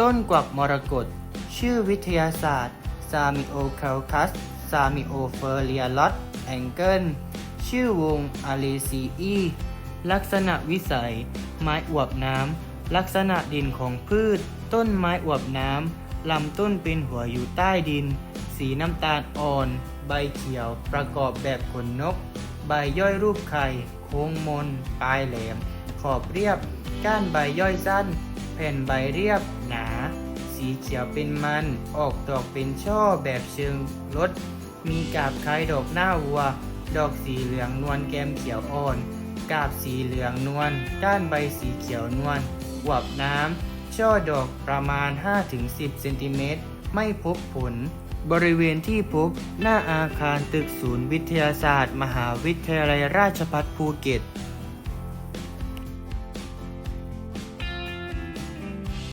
ต้นกวักมรกตชื่อวิทยาศาสตร์ซามิโอคาลคัสซามิโอเฟอร์เรียลอตแองเกิลชื่อวงอาเลซีอีลักษณะวิสัย ไม้อวบน้ำ ลักษณะดินของพืช ต้นไม้อวบน้ำ ลำต้นเป็นหัวอยู่ใต้ดิน สีน้ำตาลอ่อน ใบเขียว ประกอบแบบขนนก ใบย่อยรูปไข่ โค้งมน ปลายแหลม ขอบเรียบ ก้านใบย่อยสั้น แผ่นใบเรียบหนา สีเขียวเป็นมัน ออกดอกเป็นช่อแบบเชิงรถมีกาบคล้ายดอกหน้าวัว ดอกสีเหลืองนวลแก้มเขียวอ่อน กาบสีเหลืองนวลก้านใบสีเขียวนวลหวบน้ำ ช่อดอกประมาณ 5-10 เซนติเมตร ไม่พบผล บริเวณที่พบ หน้าอาคารตึกศูนย์วิทยาศาสตร์ มหาวิทยาลัยราชภัฏภูเก็ต